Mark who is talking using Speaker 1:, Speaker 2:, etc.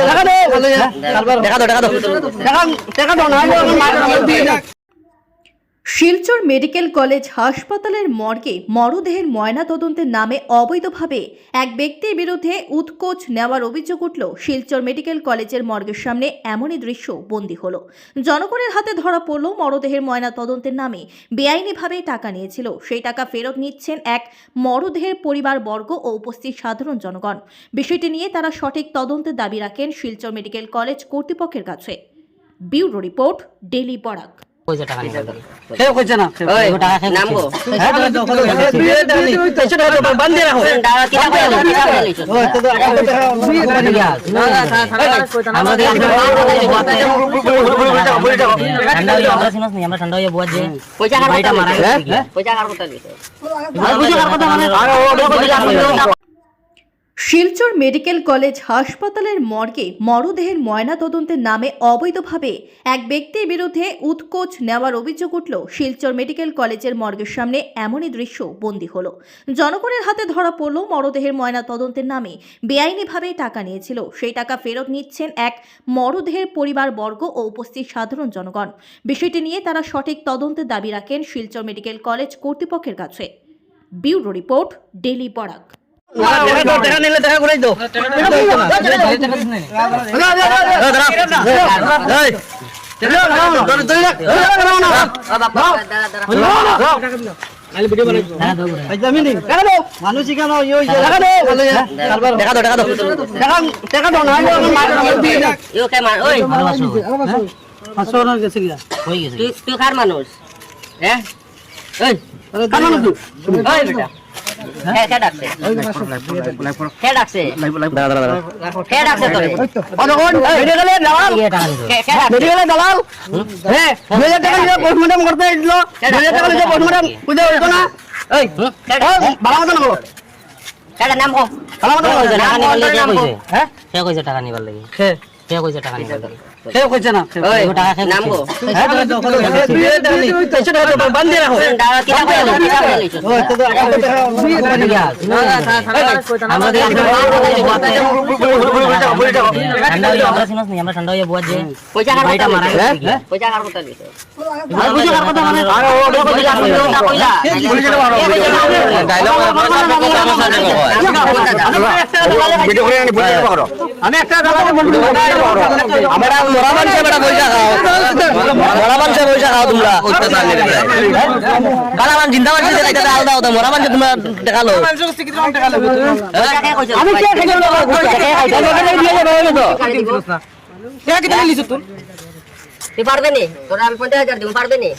Speaker 1: দেখা দে দেখা দো দেখা দো দেখা দেখা দো না
Speaker 2: শিলচর মেডিকেল কলেজ হাসপাতালের মর্গে মরদেহের ময়নাতদন্তের নামে অবৈধভাবে এক ব্যক্তির বিরুদ্ধে উৎকোচ নেওয়ার অভিযোগ উঠল। শিলচর মেডিকেল কলেজের মর্গের সামনে এমনই দৃশ্য বন্দী হলো। জনগণের হাতে ধরা পড়ল মরদেহের ময়নাতদন্তের নামে। বেআইনিভাবে টাকা নিয়েছিল। সেই টাকা ফেরত নিচ্ছেন এক মরদেহের পরিবারবর্গ ও উপস্থিত সাধারণ জনগণ। বিষয়টি নিয়ে তারা সঠিক তদন্তের দাবি রাখেন শিলচর মেডিকেল কলেজ কর্তৃপক্ষের কাছে। ব্যুরো রিপোর্ট ডেলি পরাগ
Speaker 3: পয়সা টাকা নিয়ে
Speaker 1: কেউ কইছে না
Speaker 3: টাকা খেয়ে
Speaker 4: নাম গো
Speaker 1: হ্যাঁ বিয়ে দেয়নি এসে দেখো রাখো
Speaker 4: দাঁড়া কিনা করে লইছো
Speaker 1: ওই তো
Speaker 3: আমাদের আমরা ঠান্ডা হয়ে বুয়া যে
Speaker 4: পয়সা কার
Speaker 3: বাড়িটা মারা
Speaker 4: পয়সা কার কথা দিছো
Speaker 1: আর বুঝে কার কথা মানে আর ও
Speaker 2: শিলচর মেডিকেল কলেজ হাসপাতালের মর্গে মরদেহের ময়নাতদন্তের নামে অবৈধভাবে এক ব্যক্তির বিরুদ্ধে উৎকোচ নেওয়ার অভিযোগ উঠল। শিলচর মেডিকেল কলেজের মর্গের সামনে এমনই দৃশ্য বন্দী হলো। জনগণের হাতে ধরা পড়ল মরদেহের ময়নাতদন্তের নামে। বেআইনিভাবে টাকা নিয়েছিল। সেই টাকা ফেরত নিচ্ছেন এক মরদেহের পরিবারবর্গ ও উপস্থিত সাধারণ জনগণ। বিষয়টি নিয়ে তারা সঠিক তদন্তের দাবি রাখেন শিলচর মেডিকেল কলেজ কর্তৃপক্ষের কাছে। ব্যুরো রিপোর্ট ডেলি পরাগ
Speaker 1: দেখা নিলে দেখা করে দাও মানুষ ইয়ে
Speaker 4: মান
Speaker 3: হয়ে
Speaker 4: হ্যাঁ? কে ডাকছে কে ডাকছে কে ডাকছে তোরে
Speaker 1: কতক্ষণ? মেডিকেলে দালাল?
Speaker 3: টাকা নিল
Speaker 4: কে
Speaker 1: মেডিকেলে দালাল? হ্যাঁ, টাকা দিয়ে postmortem করতে দিল। দুই হাজার টাকা দিয়ে postmortem বুঝতে পারছ না? এই,
Speaker 4: কে
Speaker 1: এই,
Speaker 4: ডাকছে
Speaker 1: ভালো মতো না বলো।
Speaker 4: কে নাম কো
Speaker 1: ভালো মতো বলো।
Speaker 3: টাকা নিবার লাগে
Speaker 1: হ্যাঁ?
Speaker 3: কে কইছে টাকা নিবার লাগে। কে কইছে টাকা নিবার
Speaker 1: কেউ কইছে না।
Speaker 4: ওই
Speaker 3: টাকা খেয়ে
Speaker 4: নাম কো
Speaker 1: হ্যাঁ? দুই হাজার টাকা নেই। এসে দেখো, বান্ধে রাখো।
Speaker 4: দাঁড়া কিনা করে কিনা করে লইছো
Speaker 1: ওই তো দেখা দো, দেখা
Speaker 3: আমাদের ঠান্ডা হয়ে আমরা শুনছ নি আমরা ঠান্ডা হয়ে বুয়া যে
Speaker 4: পয়সা কার কথা
Speaker 3: মারা কি?
Speaker 4: পয়সা কার কথা দিছো
Speaker 1: আর বুঝে কার কথা মানে? আর ও
Speaker 4: পয়সা পয়সা পয়সা
Speaker 1: আমি একটা দালালে বলব আমরা মরা মানুষে বেটা পয়সা খাও মরা মানুষে পয়সা খাও তোমরা গালা মান জিন্দা মানুষ এটা আলাদা হতো মরা মানুষে তোমরা টাকা লো
Speaker 4: পয়সা কে কইছো
Speaker 1: আমি কে খাইছো পয়সা কে খাইছো দিয়ে যাবে হলো তো
Speaker 4: তুই পারবে নি তোরা আমি পঞ্চাশ হাজার দিব পারবে নি